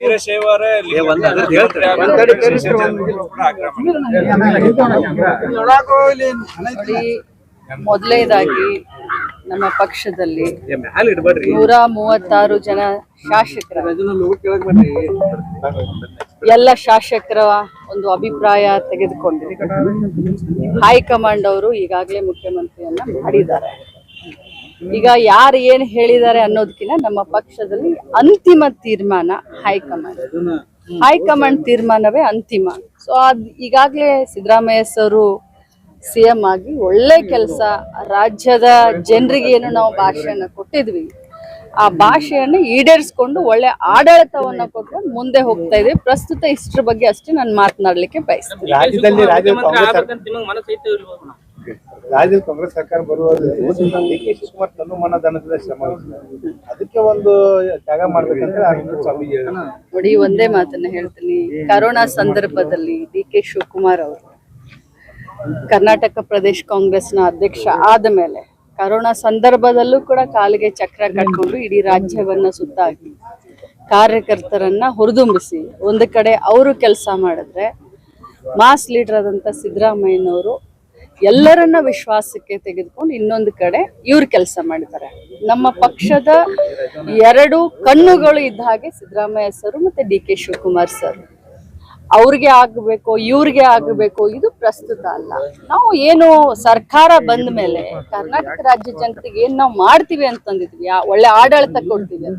ವೀರಶೈವರೇ. ನೋಡಿ ಮೊದಲನೇದಾಗಿ ನಮ್ಮ ಪಕ್ಷದಲ್ಲಿ ನೂರ ಮೂವತ್ತಾರು ಜನ ಶಾಸಕರ. ಎಲ್ಲ ಶಾಸಕರ ಒಂದು ಅಭಿಪ್ರಾಯ ತೆಗೆದುಕೊಂಡು ಹೈಕಮಾಂಡ್ ಅವರು ಈಗಾಗಲೇ ಮುಖ್ಯಮಂತ್ರಿಯನ್ನ ಮಾಡಿದ್ದಾರೆ. ಈಗ ಯಾರು ಏನ್ ಹೇಳಿದ್ದಾರೆ ಅನ್ನೋದಕ್ಕಿಂತ ನಮ್ಮ ಪಕ್ಷದಲ್ಲಿ ಅಂತಿಮ ತೀರ್ಮಾನ ಹೈಕಮಾಂಡ್. ಹೈಕಮಾಂಡ್ ತೀರ್ಮಾನವೇ ಅಂತಿಮ. ಸೊ ಅದ್ ಈಗಾಗಲೇ ಸಿದ್ದರಾಮಯ್ಯ ಸರು ಸಿ ಎಂ ಆಗಿ ಒಳ್ಳೆ ಕೆಲಸ ರಾಜ್ಯದ ಜನರಿಗೆ ಏನು ನಾವು ಭಾಷೆಯನ್ನು ಕೊಟ್ಟಿದ್ವಿ. ಆ ಭಾಷೆಯನ್ನು ಈಡೇರಿಸ್ಕೊಂಡು ಒಳ್ಳೆ ಆಡಳಿತವನ್ನ ಕೊಟ್ಟು ಮುಂದೆ ಹೋಗ್ತಾ ಇದ್ವಿ ಪ್ರಸ್ತುತ ಇಷ್ಟ್ರ ಬಗ್ಗೆ ಅಷ್ಟೇ ನಾನು ಮಾತನಾಡ್ಲಿಕ್ಕೆ ಬಯಸ್ತೀನಿ. ರಾಜ್ಯದಲ್ಲಿ ರಾಜ್ಯ ಕಾಂಗ್ರೆಸ್ ಸರ್ಕಾರ ಬರುವ ಡಿ ಕೆ ಶಿವಕುಮಾರ್ ತನ್ನ ಮನದಾನದಿಂದ ಶ್ರಮ ಅದಕ್ಕೆ ಒಂದು ತ್ಯಾಗ ಮಾಡ್ಬೇಕಂದ್ರೆ. ನೋಡಿ ಒಂದೇ ಮಾತನ್ನ ಹೇಳ್ತೀನಿ ಕರೋನಾ ಸಂದರ್ಭದಲ್ಲಿ ಡಿ ಕೆ ಶಿವಕುಮಾರ್ ಅವರು ಕರ್ನಾಟಕ ಪ್ರದೇಶ ಕಾಂಗ್ರೆಸ್ನ ಅಧ್ಯಕ್ಷ ಆದ ಮೇಲೆ ಕರೋನಾ ಸಂದರ್ಭದಲ್ಲೂ ಕೂಡ ಕಾಲಿಗೆ ಚಕ್ರ ಕಟ್ಕೊಂಡು ಇಡೀ ರಾಜ್ಯವನ್ನ ಸುತ್ತಾಕಿ ಕಾರ್ಯಕರ್ತರನ್ನ ಹುರಿದುಂಬಿಸಿ ಒಂದು ಕಡೆ ಅವರು ಕೆಲಸ ಮಾಡಿದ್ರೆ ಮಾಸ್ ಲೀಡರ್ ಆದಂತ ಸಿದ್ದರಾಮಯ್ಯನವರು ಎಲ್ಲರನ್ನ ವಿಶ್ವಾಸಕ್ಕೆ ತೆಗೆದುಕೊಂಡು ಇನ್ನೊಂದು ಕಡೆ ಇವ್ರ ಕೆಲಸ ಮಾಡಿದ್ದಾರೆ. ನಮ್ಮ ಪಕ್ಷದ ಎರಡು ಕಣ್ಣುಗಳು ಇದ್ದ ಹಾಗೆ ಸಿದ್ದರಾಮಯ್ಯ ಸರ್ ಮತ್ತೆ ಡಿ ಕೆ ಶಿವಕುಮಾರ್ ಸರ್. ಅವ್ರಿಗೆ ಆಗ್ಬೇಕು, ಇವ್ರಿಗೆ ಆಗ್ಬೇಕು, ಇದು ಪ್ರಸ್ತುತ ಅಲ್ಲ. ನಾವು ಏನು ಸರ್ಕಾರ ಬಂದ ಮೇಲೆ ಕರ್ನಾಟಕ ರಾಜ್ಯ ಜನತೆಗೆ ಏನ್ ನಾವು ಮಾಡ್ತೀವಿ ಅಂತಂದಿದ್ವಿ ಒಳ್ಳೆ ಆಡಳಿತ ಕೊಡ್ತೀವಿ.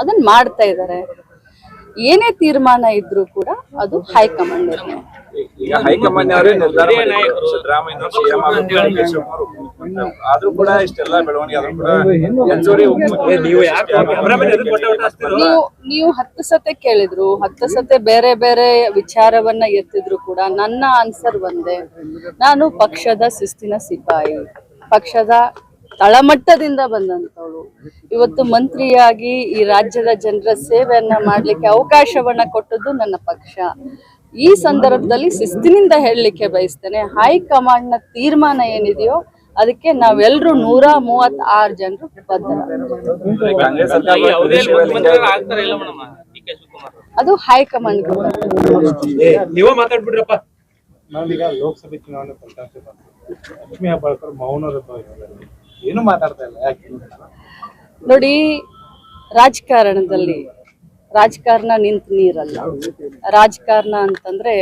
ಅದನ್ನ ಮಾಡ್ತಾ ಇದ್ದಾರೆ. ಏನೇ ತೀರ್ಮಾನ ಇದ್ರೂ ಕೂಡ ಅದು ಹೈಕಮಾಂಡ್ ನಿರ್ಣಯ ಈಗ ಹೈಕಮಾಂಡ್ ಅವರೇ ನಿರ್ಧಾರ ಮಾಡಿದ್ರು. ಸಿದ್ದರಾಮಯ್ಯ ಸಿಎಂ ಆದ್ರೂ ಕೂಡ ಇಷ್ಟೆಲ್ಲ ಬೆಳವಣಿಗೆ ಆದ್ರೂ ಕೂಡ ಹೆಚ್ಚುವರಿ ನೀವು ಯಾಕೆ ಕ್ಯಾಮ್ರಾಮನ್ ಎದುರು ಕೊಟ್ಟ ಊಟ ನೀವು ನೀವು ಹತ್ತು ಸತೆ ಕೇಳಿದ್ರು ಹತ್ತು ಸತೆ ಬೇರೆ ಬೇರೆ ವಿಚಾರವನ್ನ ಎತ್ತಿದ್ರು ಕೂಡ ನನ್ನ ಆನ್ಸರ್ ಒಂದೇ. ನಾನು ಪಕ್ಷದ ಶಿಸ್ತಿನ ಸಿಪಾಯಿ ಪಕ್ಷದ ತಳಮಟ್ಟದಿಂದ ಬಂದಂತವಳು ಇವತ್ತು ಮಂತ್ರಿಯಾಗಿ ಈ ರಾಜ್ಯದ ಜನರ ಸೇವೆಯನ್ನ ಮಾಡ್ಲಿಕ್ಕೆ ಅವಕಾಶವನ್ನ ಕೊಟ್ಟದ್ದು ನನ್ನ ಪಕ್ಷ. ಈ ಸಂದರ್ಭದಲ್ಲಿ ಶಿಸ್ತಿನಿಂದ ಹೇಳಲಿಕ್ಕೆ ಬಯಸ್ತೇನೆ. ಹೈಕಮಾಂಡ್ನ ತೀರ್ಮಾನ ಏನಿದೆಯೋ ಅದಕ್ಕೆ ನಾವೆಲ್ಲರೂ ನೂರ ಮೂವತ್ ಆರು ಜನರು ಅದು ಹೈಕಮಾಂಡ್ ಮಾತಾಡ್ಬಿಡ್ರಪ್ಪ. ನಾವೀಗ ಲೋಕಸಭೆ ಚುನಾವಣೆ ಫಲಿತಾಂಶ ಬಂತು ಲಕ್ಷ್ಮೀ ಹೆಬ್ಬಾಳ್ಕರ್ ಮೌನರತ್ವವಾಗಿದ್ದಾರೆ ಏನು ಮಾತಾಡ್ತಾ ಇಲ್ಲ? ಯಾಕೆ ನೋಡಿ, ರಾಜಕಾರಣದಲ್ಲಿ ರಾಜಕಾರಣ ನಿಂತ ನೀರಲ್ಲ. ರಾಜಕಾರಣ ಅಂತಂದ್ರೆ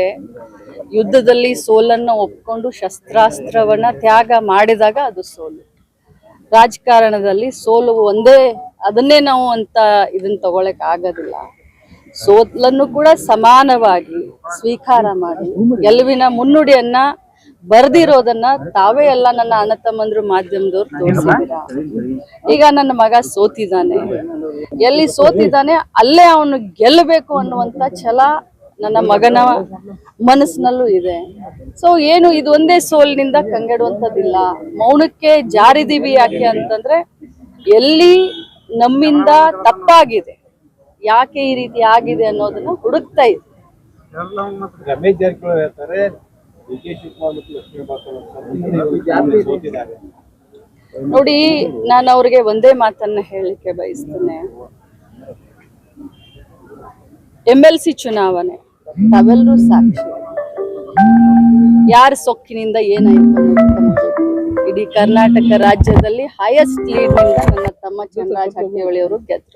ಯುದ್ಧದಲ್ಲಿ ಸೋಲನ್ನ ಒಪ್ಕೊಂಡು ಶಸ್ತ್ರಾಸ್ತ್ರವನ್ನ ತ್ಯಾಗ ಮಾಡಿದಾಗ ಅದು ಸೋಲು. ರಾಜಕಾರಣದಲ್ಲಿ ಸೋಲು ಒಂದೇ, ಅದನ್ನೇ ನಾವು ಅಂತ ಇದನ್ನ ತಗೊಳಕ್ ಆಗೋದಿಲ್ಲ. ಸೋಲನ್ನು ಕೂಡ ಸಮಾನವಾಗಿ ಸ್ವೀಕಾರ ಮಾಡಿ. ಗೆಲುವಿನ ಮುನ್ನುಡಿಯನ್ನ ಬರ್ದಿರೋದನ್ನ ತಾವೇ ಎಲ್ಲ ನನ್ನ ಅಣ್ಣ ತಮ್ಮಂದ್ರು ಮಾಧ್ಯಮದವ್ರು ತೋರಿಸಿದ್ರ ಈಗ ನನ್ನ ಮಗ ಸೋತಿದ್ದಾನೆ. ಎಲ್ಲಿ ಸೋತಿದ್ದಾನೆ, ಅಲ್ಲೇ ಅವನು ಗೆಲ್ಲಬೇಕು ಅನ್ನುವಂತ ಛಲ ನನ್ನ ಮಗನ ಮನಸ್ಸಿನಲ್ಲೂ ಇದೆ. ಸೊ ಏನು ಇದು ಒಂದೇ ಸೋಲಿನಿಂದ ಕಂಗೆಡುವಂಥದ್ದಿಲ್ಲ. ಮೌನಕ್ಕೆ ಜಾರಿದೀವಿ ಯಾಕೆ ಅಂತಂದ್ರೆ, ಎಲ್ಲಿ ನಮ್ಮಿಂದ ತಪ್ಪಾಗಿದೆ, ಯಾಕೆ ಈ ರೀತಿ ಆಗಿದೆ ಅನ್ನೋದನ್ನ ಹುಡುಕ್ತಾ ಇದೆ ಕೆ ಶಿವಕುಮಾರ್ ಮತ್ತು ಲಕ್ಷ್ಮೀ ಸೋತಿದ್ದಾರೆ? ನೋಡಿ ನಾನು ಅವ್ರಿಗೆ ಒಂದೇ ಮಾತನ್ನ ಹೇಳಲಿಕ್ಕೆ ಬಯಸ್ತೇನೆ. ಎಂ ಎಲ್ ಸಿ ಚುನಾವಣೆ. ತಾವೆಲ್ಲರೂ ಸಾಕ್ಷಿ. ಯಾರ ಸೊಕ್ಕಿನಿಂದ ಏನಾಯ್ತು ಇಡೀ ಕರ್ನಾಟಕ ರಾಜ್ಯದಲ್ಲಿ ಹೈಯೆಸ್ಟ್ ಲೀಡ್ನಿಂದ ನನ್ನ ತಮ್ಮ ಚಂದ್ರರಾಜ್ ಹಟ್ಟಿಹೊಳಿ ಅವರು ಗೆದ್ರು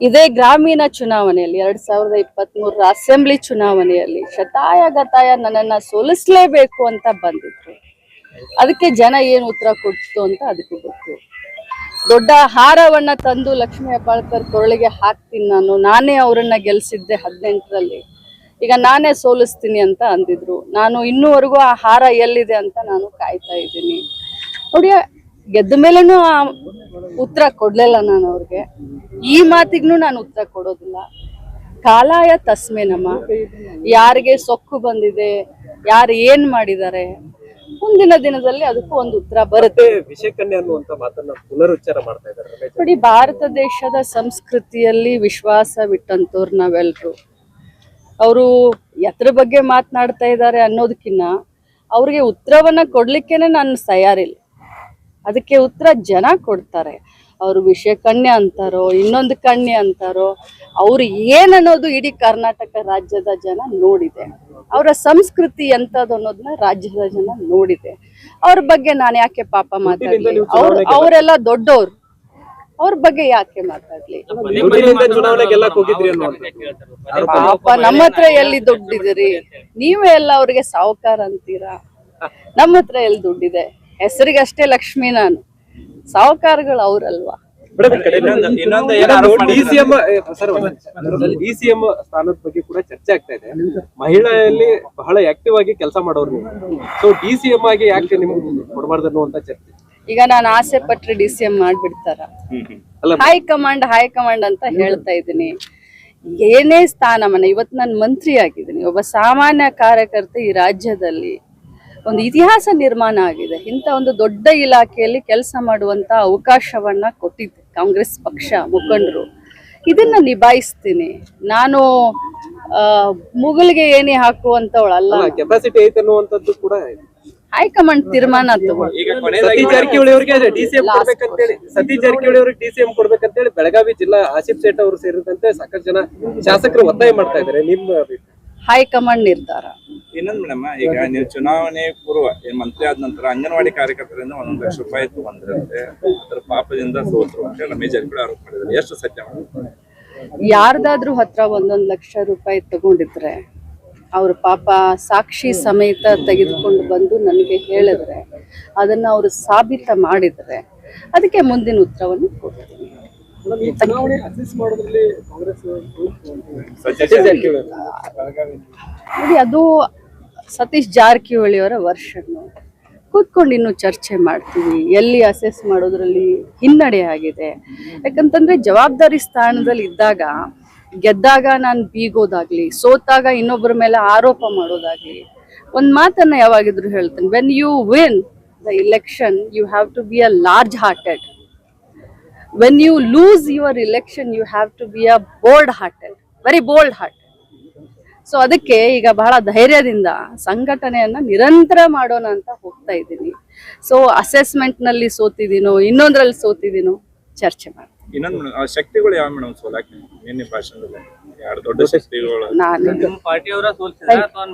ಇದೇ ಗ್ರಾಮೀಣ ಚುನಾವಣೆಯಲ್ಲಿ ಎರಡ್ ಸಾವಿರದ ಇಪ್ಪತ್ತ್ ಮೂರರ ಅಸೆಂಬ್ಲಿ ಚುನಾವಣೆಯಲ್ಲಿ ಶತಾಯ ಗತಾಯ ನನ್ನನ್ನ ಸೋಲಿಸ್ಲೇಬೇಕು ಅಂತ ಬಂದಿದ್ರು. ಅದಕ್ಕೆ ಜನ ಏನು ಉತ್ತರ ಕೊಡ್ತು ಅಂತ ಅದಕ್ಕೆ ಗೊತ್ತು. ದೊಡ್ಡ ಹಾರವನ್ನ ತಂದು ಲಕ್ಷ್ಮೀ ಹೆಬ್ಬಾಳ್ಕರ್ ಕೊರಳಿಗೆ ಹಾಕ್ತೀನಿ ನಾನು. ನಾನೇ ಅವರನ್ನ ಗೆಲ್ಸಿದ್ದೆ ಹದಿನೆಂಟರಲ್ಲಿ. ಈಗ ನಾನೇ ಸೋಲಿಸ್ತೀನಿ ಅಂತ ಅಂದಿದ್ರು. ನಾನು ಇನ್ನೂವರೆಗೂ ಆ ಹಾರ ಎಲ್ಲಿದೆ ಅಂತ ನಾನು ಕಾಯ್ತಾ ಇದ್ದೀನಿ. ನೋಡಿ ಗೆದ್ದ ಮೇಲೂ ಉತ್ತರ ಕೊಡ್ಲಿಲ್ಲ ನಾನು ಅವ್ರಿಗೆ. ಈ ಮಾತಿಗೂ ನಾನು ಉತ್ತರ ಕೊಡೋದಿಲ್ಲ. ಕಾಲಾಯ ತಸ್ಮೆ ನಮ್ಮ ಯಾರಿಗೆ ಸೊಕ್ಕು ಬಂದಿದೆ ಯಾರು ಏನ್ ಮಾಡಿದ್ದಾರೆ ಮುಂದಿನ ದಿನದಲ್ಲಿ ಅದಕ್ಕೂ ಒಂದು ಉತ್ತರ ಬರುತ್ತೆ. ವಿಷಕನ್ಯೆ ಅನ್ನುವಂತ ಮಾತನ್ನ ಪುನರುಚ್ಚಾರ ಮಾಡ್ತಾ ಇದ್ದಾರೆ ನೋಡಿ ಭಾರತ ದೇಶದ ಸಂಸ್ಕೃತಿಯಲ್ಲಿ ವಿಶ್ವಾಸ ವಿಶ್ವಾಸವಿಟ್ಟಂತವ್ರು ನಾವೆಲ್ಲರೂ ಅವರು ಎತ್ರ ಬಗ್ಗೆ ಮಾತನಾಡ್ತಾ ಇದ್ದಾರೆ ಅನ್ನೋದಕ್ಕಿನ್ನ ಅವ್ರಿಗೆ ಉತ್ತರವನ್ನ ಕೊಡ್ಲಿಕ್ಕೇನೆ ನಾನು ತಯಾರಿಲ್ಲ. ಅದಕ್ಕೆ ಉತ್ತರ ಜನ ಕೊಡ್ತಾರೆ. ಅವರು ವಿಷಯ ಕಣ್ಯ ಅಂತಾರೋ ಇನ್ನೊಂದು ಕಣ್ಯ ಅಂತಾರೋ ಅವ್ರು ಏನನ್ನೋದು ಇಡೀ ಕರ್ನಾಟಕ ರಾಜ್ಯದ ಜನ ನೋಡಿದೆ. ಅವರ ಸಂಸ್ಕೃತಿ ಎಂಥದ್ದು ಅನ್ನೋದನ್ನ ರಾಜ್ಯದ ಜನ ನೋಡಿದೆ. ಅವ್ರ ಬಗ್ಗೆ ನಾನು ಯಾಕೆ ಪಾಪ ಮಾತಾಡಲಿ? ಅವ್ರ ಅವರೆಲ್ಲ ದೊಡ್ಡವ್ರು ಅವ್ರ ಬಗ್ಗೆ ಯಾಕೆ ಮಾತಾಡ್ಲಿ? ಪಾಪ ನಮ್ಮ ಹತ್ರ ಎಲ್ಲಿ ದುಡ್ಡಿದಿರಿ? ನೀವೇ ಎಲ್ಲ ಅವ್ರಿಗೆ ಸಾವುಕಾರ ಅಂತೀರಾ? ನಮ್ಮ ಹತ್ರ ಎಲ್ಲಿ ದುಡ್ಡಿದೆ? ಹೆಸರಿಗಷ್ಟೇ ಲಕ್ಷ್ಮಿ ನಾನು. ಸಾಹುಕಾರಗಳು ಅವರಲ್ವಾ? ಡಿಸಿಎಂ ಸರ್ ಡಿಸಿಎಂ ಸ್ಥಾನದ ಬಗ್ಗೆ ಕೂಡ ಚರ್ಚೆ ಆಗ್ತಾ ಇದೆ. ಮಹಿಳೆಯಲ್ಲಿ ಬಹಳ ಆಕ್ಟಿವ್ ಆಗಿ ಕೆಲಸ ಮಾಡೋರು ನೀವು. ಸೊ ಡಿಸಿಎಂ ಆಗಿ ಯಾಕೆ ನಿಮ್ಗೆ ಕೊಡಬಾರ್ದು ಅನ್ನುವಂತ ಚರ್ಚೆ. ಈಗ ನಾನು ಆಸೆ ಪಟ್ರೆ D C M ಮಾಡ್ಬಿಡ್ತಾರ? High command high command high command ಅಂತ ಹೇಳ್ತಾ ಇದ್ದೀನಿ. ಏನೇ ಸ್ಥಾನಮಾನ ಇವತ್ತು ನಾನು ಮಂತ್ರಿ ಆಗಿದ್ದೀನಿ ಒಬ್ಬ ಸಾಮಾನ್ಯ ಕಾರ್ಯಕರ್ತ ಈ ರಾಜ್ಯದಲ್ಲಿ ಒಂದು ಇತಿಹಾಸ ನಿರ್ಮಾಣ ಆಗಿದೆ. ಇಂಥ ಒಂದು ದೊಡ್ಡ ಇಲಾಖೆಯಲ್ಲಿ ಕೆಲಸ ಮಾಡುವಂತ ಅವಕಾಶವನ್ನ ಕೊಟ್ಟಿದ್ದೆ ಕಾಂಗ್ರೆಸ್ ಪಕ್ಷ ಮುಖಂಡರು. ಇದನ್ನ ನಿಭಾಯಿಸ್ತೀನಿ. ನಾನು ಆ, ಮುಗುಲ್ಗೆ ಏಣಿ ಹಾಕುವಂತವಳಲ್ಲ. ಕೆಪಾಸಿಟಿ ಐತೆ ಅನ್ನುವಂಥದ್ದು ಕೂಡ. ಹೈಕಮಾಂಡ್ ತೀರ್ಮಾನ ಸತೀಶ್ ಜಾರಕಿಹೊಳಿ ಅವರಿಗೆ ಸತೀಶ್ ಜಾರಕಿಹೊಳಿ ಅವರಿಗೆ ಡಿಸಿಎಂ ಕೊಡ್ಬೇಕಂತೇಳಿ ಬೆಳಗಾವಿ ಜಿಲ್ಲಾ ಆಸಿಫ್ ಸೇಠ್ ಅವರು ಸೇರಿದಂತೆ ಸಾಕಷ್ಟು ಜನ ಶಾಸಕರು ಒತ್ತಾಯ ಮಾಡ್ತಾ ಇದ್ದಾರೆ. ನಿಮ್ಮ? ಹೈಕಮಾಂಡ್ ನಿರ್ಧಾರ. ಇನ್ನೊಂದು ಮೇಡಮ್ ಈಗ ನೀವು ಚುನಾವಣೆ ಪೂರ್ವ ಏನ್ ಮಂತ್ರಿ ಆದ ನಂತರ ಅಂಗನವಾಡಿ ಕಾರ್ಯಕರ್ತರಿಂದ ಒಂದೊಂದು ಲಕ್ಷ ರೂಪಾಯಿ ತಗೊಂಡ್ರಂತೆ ಅದ್ರ ಪಾಪದಿಂದ ಸೋತರು ಅಂತ ಹೇಳಿ ಮೇಜರ್ ಕೂಡ ಆರೋಪ ಮಾಡಿದ್ರು ಎಷ್ಟು ಸತ್ಯ ಯಾರ್ದಾದ್ರೂ ಹತ್ರ ಒಂದೊಂದು ಲಕ್ಷ ರೂಪಾಯಿ ತಗೊಂಡಿದ್ರೆ ಅವ್ರ ಪಾಪ ಸಾಕ್ಷಿ ಸಮೇತ ತೆಗೆದುಕೊಂಡು ಬಂದು ನನಗೆ ಹೇಳಿದ್ರೆ ಅದನ್ನ ಅವರು ಸಾಬೀತ ಮಾಡಿದ್ರೆ ಅದಕ್ಕೆ ಮುಂದಿನ ಉತ್ತರವನ್ನು ಕೊಡ್ತೀನಿ. ನೋಡಿ ಅದು ಸತೀಶ್ ಜಾರಕಿಹೊಳಿ ಅವರ ವರ್ಷನ್ನು ಕೂತ್ಕೊಂಡು ಇನ್ನು ಚರ್ಚೆ ಮಾಡ್ತೀವಿ. ಎಲ್ಲಿ ಅಸೆಸ್ ಮಾಡೋದ್ರಲ್ಲಿ ಹಿನ್ನಡೆ ಆಗಿದೆ. ಯಾಕಂತಂದ್ರೆ ಜವಾಬ್ದಾರಿ ಸ್ಥಾನದಲ್ಲಿ ಇದ್ದಾಗ, ಗೆದ್ದಾಗ ನಾನು ಬೀಗೋದಾಗ್ಲಿ, ಸೋತಾಗ ಇನ್ನೊಬ್ಬರ ಮೇಲೆ ಆರೋಪ ಮಾಡೋದಾಗ್ಲಿ, ಒಂದ್ ಮಾತನ್ನ ಯಾವಾಗಿದ್ರು ಹೇಳ್ತೇನೆ. When you win the election you have to be a large hearted when you lose your election you have to be a bold hearted very bold heart so ಅದಕ್ಕೆ ಈಗ ಬಹಳ ಧೈರ್ಯದಿಂದ ಸಂಘಟನೆಯನ್ನ ನಿರಂತರ ಮಾಡೋಣ ಅಂತ ಹೋಗ್ತಾ ಇದ್ದೀನಿ. ಸೊ ಅಸೆಸ್ಮೆಂಟ್ನಲ್ಲಿ ಸೋತಿದ್ದೀನೋ ಇನ್ನೊಂದ್ರಲ್ಲಿ ಸೋತಿದ್ದೀನೋ ಚರ್ಚೆ ಮಾಡ್ತೀನಿ. ಇನ್ನೊಂದು ಆ ಶಕ್ತಿಗಳು ಯಾವ ಮೇಡಮ್ ಸೋಲಾಕ್ ನಿನ್ನೆ ಭಾಷಣದಲ್ಲಿ? ಯಾರು ದೊಡ್ಡ ಶಕ್ತಿಗಳು? ನಾನು ಪಾರ್ಟಿಯವರ ಸೋಲ್ಸಿದ್ರ ಅಥವಾ.